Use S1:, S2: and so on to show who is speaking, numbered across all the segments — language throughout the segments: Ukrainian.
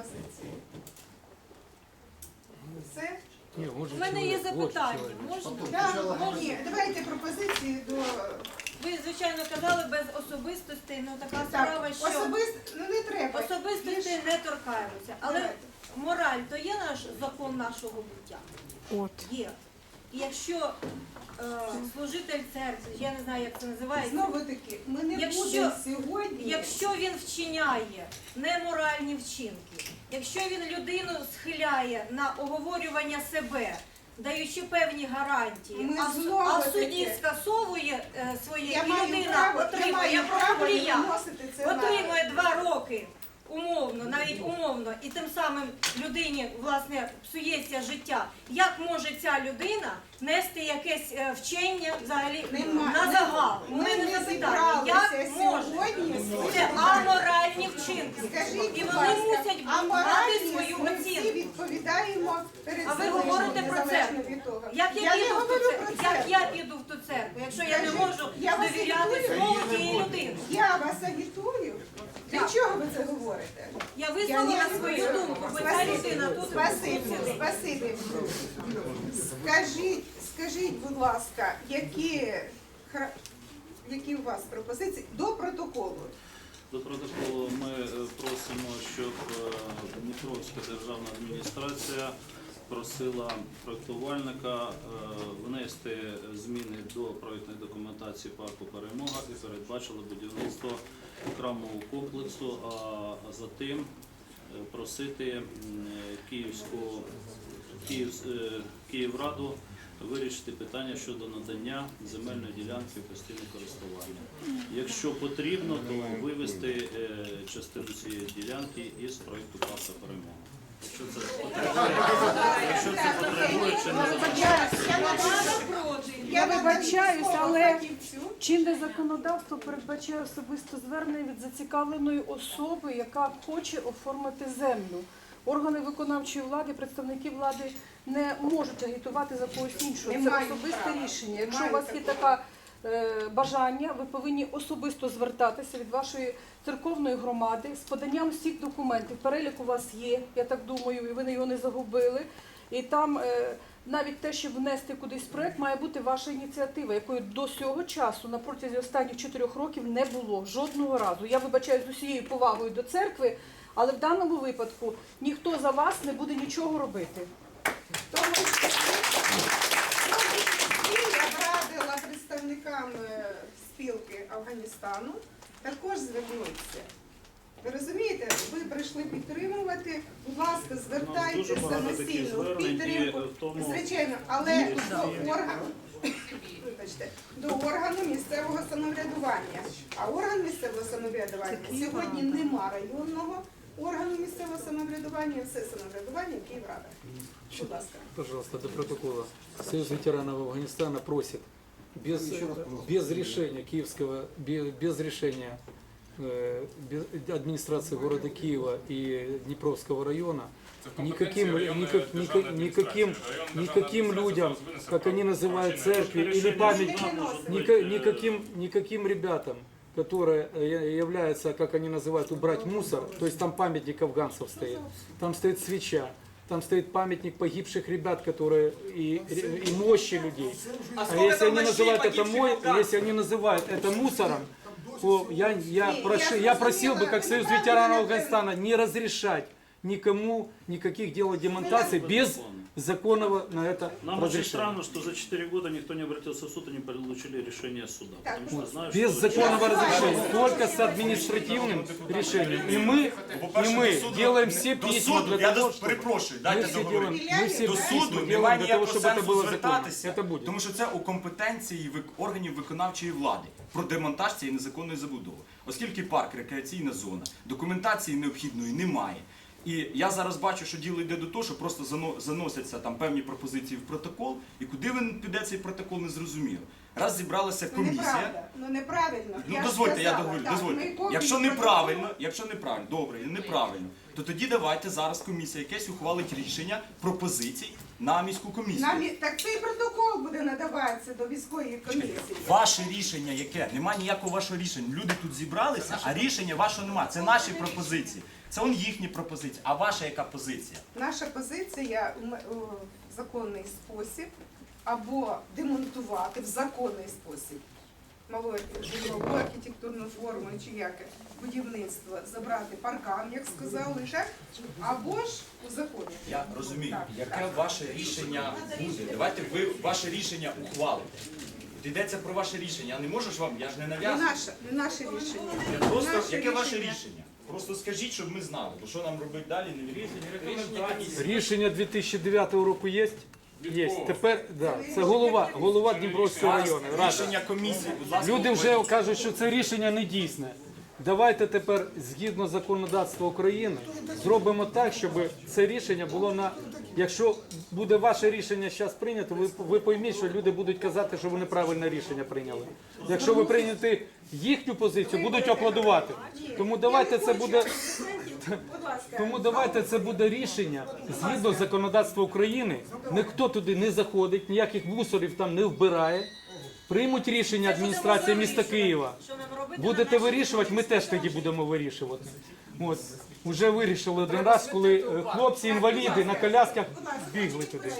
S1: пропозиції? Все?
S2: У мене є запитання. Можна?
S1: Да, ні, давайте пропозиції до
S2: Ви, звичайно, казали без особистостей, ну така
S1: так,
S2: справа, що
S1: особисто, ну не треба.
S2: особистості не торкаємося. Але
S1: Давайте.
S2: мораль то є наш закон нашого буття.
S3: От.
S2: Є. І якщо е, служитель церкви, я не знаю, як це називається,
S1: Знову таки, ми не
S2: Якщо-
S1: будемо сьогодні.
S2: якщо він вчиняє неморальні вчинки, якщо він людину схиляє на оговорювання себе, даючи певні гарантії,
S1: Ми
S2: а,
S1: знову
S2: а
S1: таки-
S2: скасовує е, своє
S1: я
S2: і
S1: маю
S2: людина
S1: право, я
S2: отримує
S1: маю право не виносити це на
S2: отримує два роки. Умовно, навіть умовно, і тим самим людині власне псується життя. Як може ця людина нести якесь е, вчення взагалі
S1: Нема-
S2: на
S1: не-
S2: загал?
S1: Ми
S2: мене
S1: не
S2: запитання, як
S1: зібралися
S2: може
S1: сьогодні
S2: це аморальні вчинки,
S1: Скажіть,
S2: і
S1: будь
S2: вони
S1: ласка,
S2: мусять
S1: а
S2: мати
S1: моральність
S2: свою
S1: ми всі
S2: оцінку.
S1: відповідаємо перед
S2: А ви говорите про
S1: незалежно
S2: церкву.
S1: від того.
S2: Як я,
S1: я не
S2: піду в ту
S1: говорю
S2: церкву? Як я піду в ту церкву, якщо я не
S1: Скажіть,
S2: можу
S1: я вас
S2: довіряти
S1: агітую?
S2: слову тієї людини?
S1: Я вас агітую. Для чого ви це говорите?
S2: Я висловила свою думку, бо ця
S1: Спасибі,
S2: людина тут
S1: Спасибі, спасибі. Скажіть, скажіть, будь ласка, які, хра- які у вас пропозиції до протоколу?
S4: До протоколу ми е, просимо, щоб е, Дніпровська державна адміністрація просила проєктувальника е, внести зміни до проєктної документації парку Перемога і передбачила будівництво окремого комплексу, а за тим е, просити Київську Київ, е, Київраду вирішити питання щодо надання земельної ділянки в постійне користування. Якщо потрібно, то вивести частину цієї ділянки із проєкту Парка Перемога. Якщо це потребує, якщо це потребує чи не
S1: Я
S3: вибачаюсь, але- Чинне законодавство передбачає особисто звернення від зацікавленої особи, яка хоче оформити землю. Органи виконавчої влади, представники влади не можуть агітувати за когось іншого. Це особисте рішення. Якщо у вас є
S1: такого.
S3: Е, бажання, ви повинні особисто звертатися від вашої церковної громади з поданням всіх документів. Перелік у вас є, я так думаю, і ви його не загубили. І там е, навіть те, щоб внести кудись проект, має бути ваша ініціатива, якої до цього часу на протязі останніх чотирьох років не було жодного разу. Я вибачаю з усією повагою до церкви, але в даному випадку ніхто за вас не буде нічого робити.
S1: Тому що і я радила представникам е, спілки Афганістану також звернутися. Ви розумієте, ви прийшли підтримувати, будь ласка, звертайтеся самостійно в підтримку.
S4: е, в тому-
S1: Звичайно, але до органу, вибачте, до органу місцевого самоврядування. А орган місцевого самоврядування сьогодні нема районного органу місцевого самоврядування, все самоврядування Київрада. Будь ласка.
S5: Пожалуйста, до протокола. Союз ветеранов Афганистана просит без, без решения киевского, без, без решения э, без- администрации города Киева и Днепровского района никаким, никак- никак- никаким, никаким людям, как они называют церкви или память, ника- никаким, никаким ребятам, которые э, являются, как они называют, убрать мусор, то есть там памятник афганцев стоит, там стоит свеча, там стоит памятник погибших ребят, которые и, и мощи людей. А если они называют это мой, если они называют это мусором, то я, я,
S1: Не,
S5: прошу,
S1: я
S5: я просил бы,
S1: зрозуміла,
S5: как
S1: ви
S5: Союз
S1: неправильно
S5: ветеранов
S1: говорите.
S5: Афганистана, не разрешать никому никаких дел демонтации без законного на это
S4: Нам очень
S5: разрешения.
S4: странно, что за 4 года никто не обратился в суд и не получили решение суда.
S1: Так,
S4: Потому что знаю,
S5: Без
S4: что
S5: законного
S1: Я
S5: разрешения,
S1: знаю.
S5: только с административным решением. И мы,
S6: По-перше,
S5: и
S6: до
S5: мы
S6: суду-
S5: делаем все
S6: до
S5: письма
S6: суду,
S5: для
S6: я
S5: того,
S6: дос-
S5: чтобы...
S6: перепрошую,
S5: Мы
S6: дайте
S5: все
S6: договорити.
S5: делаем, мы все
S6: До
S5: письма
S6: суду
S5: делаем
S6: немає
S5: для того,
S6: ніякого
S5: чтобы это
S6: сенсу
S5: было законно.
S6: звертатися,
S5: Это будет.
S6: тому що це у компетенції вик- органів виконавчої влади про демонтаж цієї незаконної забудови. Оскільки парк рекреаційна зона, документації необхідної немає. І я зараз бачу, що діло йде до того, що просто заносяться там певні пропозиції в протокол, і куди він піде цей протокол, не зрозуміло. Раз зібралася
S1: Ну
S6: комісія.
S1: ну неправильно.
S6: Ну
S1: Я
S6: дозвольте, я договорю, дозвольте.
S1: ми
S6: Якщо неправильно, якщо неправильно, добре, неправильно, то тоді давайте зараз комісія якесь ухвалить рішення пропозицій на міську комісію.
S1: Нам і- так цей протокол буде надаватися до військової комісії.
S6: Ваше рішення яке? Нема ніякого вашого рішення. Люди тут зібралися, а рішення вашого нема. Це наші пропозиції. Це он їхні пропозиції. А ваша яка позиція?
S1: Наша позиція у законний спосіб або демонтувати в законний спосіб малу житлову архітектурну форму чи яке будівництво, забрати паркан, як сказали, так? або ж узаконити.
S6: Я розумію,
S1: Так,
S6: яке
S1: так.
S6: ваше рішення буде. Давайте ви ваше рішення ухвалите. От Йдеться про ваше рішення. Я не можу ж вам, я ж не
S1: Не наше, не наше рішення.
S6: Я Просто
S1: Наше
S6: яке ваше
S1: рішення.
S6: Просто скажіть, щоб ми знали, бо що нам робити далі, не рішення
S5: Рішення 2009 року є? Є. Тепер да, це голова, голова Дніпровського району. Рада.
S6: Рішення комісії, будь ласка.
S5: Люди вже кажуть, що це рішення не дійсне. Давайте тепер, згідно законодавства України, зробимо так, щоб це рішення було на. Якщо буде ваше рішення зараз прийнято, ви, ви пойміть, що люди будуть казати, що ви неправильне рішення прийняли. Якщо ви прийняти їхню позицію, будуть аплодувати. Тому давайте це буде. Тому давайте це буде рішення згідно законодавства України. Ніхто туди не заходить, ніяких мусорів там не вбирає. Приймуть рішення адміністрації міста Києва. Будете вирішувати, ми теж тоді будемо вирішувати. От вже вирішили один раз, коли е, хлопці інваліди на колясках бігли туди.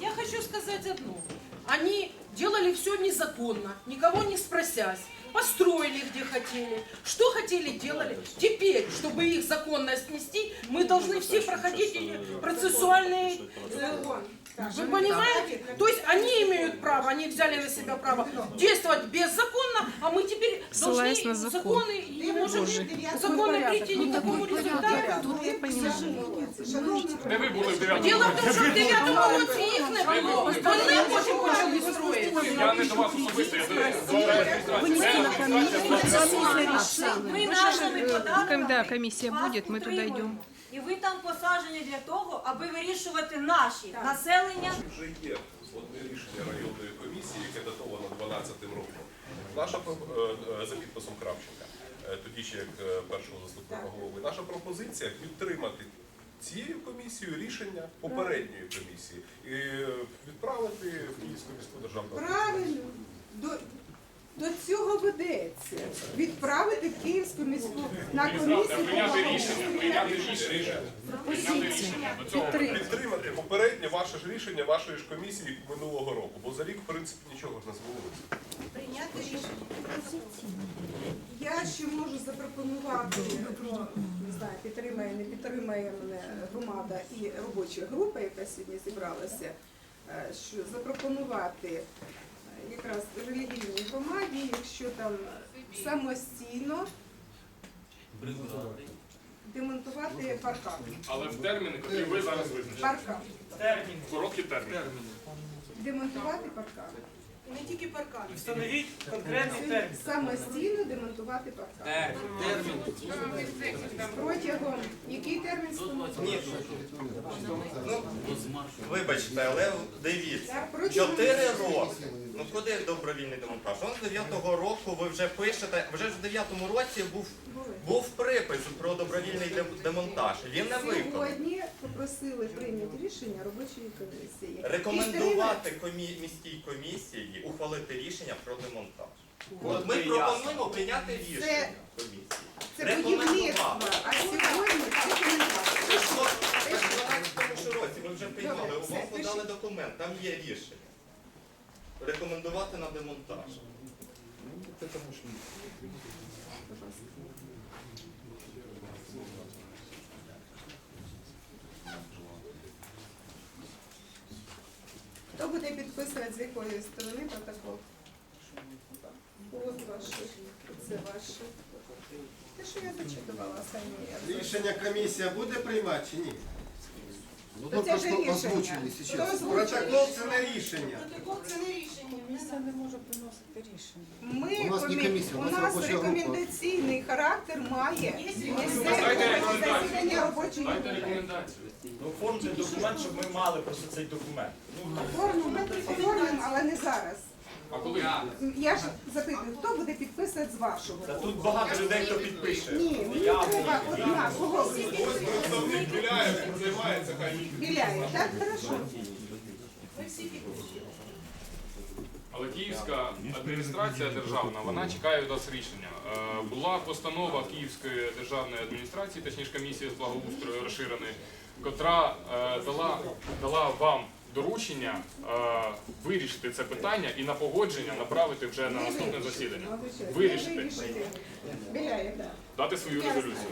S7: Я хочу сказать одно. Они делали все незаконно, никого не спросясь. Построили где хотели, что хотели делали. Теперь, чтобы их законно снести, мы должны все проходить эти процессуальные... э, Вы понимаете? То есть они имеют право, они взяли на себя право действовать беззаконно, а мы теперь
S8: Ссылаясь
S7: должны
S8: на закон.
S7: законы и не можем законно прийти ни к какому результату. Дело в тому, що в 9 році їх не було. Вони потім почали строїти.
S9: Я не до вас особисто, я до до адміністрації.
S2: Ми нашими податками
S8: Когда комиссия
S2: вас
S8: будет, мы туда
S2: утримуємо.
S8: идем.
S2: І ви там посаджені для того, аби вирішувати наші населення.
S9: Вже є одне рішення районної комісії, яке датовано 12 роком. Наша про- е, е, за підписом Кравченка, е, тоді ще як першого заступника голови. Наша пропозиція підтримати цією комісією рішення попередньої комісії і відправити в Київську міську державну
S1: Правильно. До, цього ведеться. Відправити в Київську міську на комісію.
S9: Прийняти рішення, прийняти рішення. Прийняти рішення. До цього підтримати попереднє ваше ж рішення вашої ж комісії минулого року. Бо за рік, в принципі, нічого не змінилося.
S1: Прийняти рішення. Я ще можу запропонувати, ну, не знаю, підтримає, не підтримає мене громада і робоча група, яка сьогодні зібралася, е, що запропонувати якраз релігійній громаді, якщо там самостійно демонтувати паркан.
S9: Але в терміни, які ви зараз визначили.
S1: Паркан.
S9: Короткі терміни.
S1: Демонтувати паркан.
S7: Не тільки паркан.
S10: Встановіть конкретний термін.
S1: Самостійно демонтувати паркан. Протягом який термін встановити?
S11: Вибачте, але дивіться, чотири роки. Ну куди добровільний демонтаж? Он з 9-го року ви вже пишете, вже ж в 9-му році був, був припис про добровільний дем- демонтаж. Він не виконаний.
S1: Сьогодні попросили прийняти рішення робочої комісії.
S11: Рекомендувати комі... міській комісії ухвалити рішення про демонтаж.
S6: От
S11: ми пропонуємо прийняти рішення комісії.
S1: Це будівництво, а сьогодні це
S11: в 2012 році ви вже приймали, у вас подали документ, там є рішення. Рекомендувати на демонтаж.
S1: Хто буде підписувати з якої сторони протокол? От ваше, це ваше. Те, що я зачитувала самі.
S12: Рішення комісія буде приймати чи ні?
S1: Ну, То це ж рішення. Хто озвучив?
S12: Протокол це не рішення.
S2: Протокол це не рішення.
S1: Ми,
S12: У нас не
S1: комі-
S12: комісія, у
S1: у
S12: нас
S1: нас
S12: робоча група.
S1: рекомендаційний характер має місцеве засідання робочої групи.
S6: рекомендацію. оформте документ, щоб ми мали просто цей документ.
S1: Оформимо, оформимо, але не зараз.
S8: А коли
S1: Я ж запитую, хто буде підписувати з вашого?
S11: Та тут багато людей, хто підпише.
S1: Ні, мені треба одна, кого
S9: Хто відбіляє, займається, хай
S1: біляє, так? Хорошо.
S8: але Київська адміністрація державна вона чекає від нас рішення. Е, Була постанова Київської державної адміністрації, точніше комісії з благоустрою розширеної, котра е, дала, дала вам доручення е, вирішити це питання і на погодження направити вже на наступне засідання. Вирішити,
S1: Біляє, так.
S8: дати свою резолюцію.